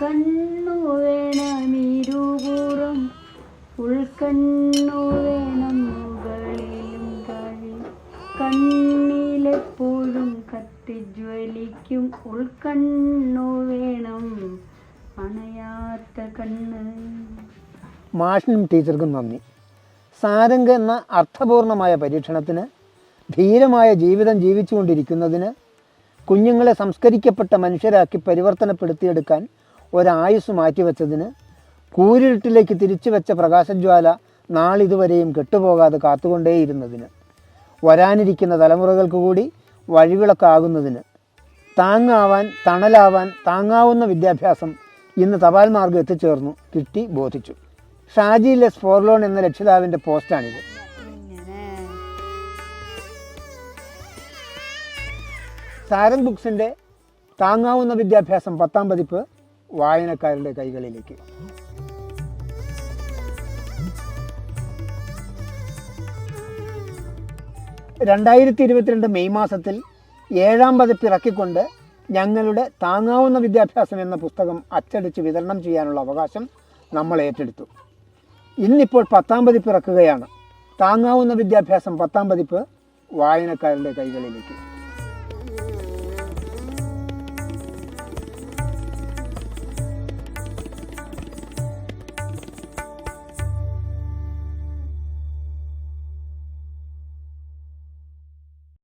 കണ്ണു വേണമിരുപുറം ഉൾക്കണ്ണു വേണം മുകളിലും താഴെ. കണ്ണിലെപ്പോഴും കത്തിജ്വലിക്കും. ഉൾക്കണ്ണു വേണം അണയാത്ത കണ്ണ്. മാഷിനും ടീച്ചർക്കും നന്ദി. സാരംഗ എന്ന അർത്ഥപൂർണമായ പരീക്ഷണത്തിന് ധീരമായ ജീവിതം ജീവിച്ചുകൊണ്ടിരിക്കുന്നതിന് കുഞ്ഞുങ്ങളെ സംസ്കരിക്കപ്പെട്ട മനുഷ്യരാക്കി പരിവർത്തനപ്പെടുത്തിയെടുക്കാൻ ഒരായുസ് മാറ്റിവെച്ചതിന് കൂരിരുട്ടിലേക്ക് തിരിച്ചു വെച്ച പ്രകാശജ്വാല നാളിതുവരെയും കെട്ടുപോകാതെ കാത്തുകൊണ്ടേയിരുന്നതിന്. വരാനിരിക്കുന്ന തലമുറകൾക്ക് കൂടി വഴിവിളക്കാകുന്നതിന്. താങ്ങാവാൻ തണലാവാൻ താങ്ങാവുന്ന വിദ്യാഭ്യാസം ഇന്ന് തപാൽ മാർഗം എത്തിച്ചേർന്നു കിട്ടി ബോധിച്ചു. ഷാജിയിലെ ലെസ് ഫോർലോൺ എന്ന രക്ഷിതാവിന്റെ പോസ്റ്റാണിത്. സാരംഗ് ബുക്സിന്റെ താങ്ങാവുന്ന വിദ്യാഭ്യാസം പത്താം പതിപ്പ് വായനക്കാരുടെ കൈകളിലേക്ക്. രണ്ടായിരത്തി ഇരുപത്തിരണ്ട് മെയ് മാസത്തിൽ ഏഴാം പതിപ്പ് ഇറക്കിക്കൊണ്ട് ഞങ്ങളുടെ താങ്ങാവുന്ന വിദ്യാഭ്യാസം എന്ന പുസ്തകം അച്ചടിച്ച് വിതരണം ചെയ്യാനുള്ള അവകാശം നമ്മൾ ഏറ്റെടുത്തു. ഇന്നിപ്പോൾ പത്താം പതിപ്പ് ഇറക്കുകയാണ്. താങ്ങാവുന്ന വിദ്യാഭ്യാസം പത്താം പതിപ്പ് വായനക്കാരുടെ കൈകളിലേക്ക്.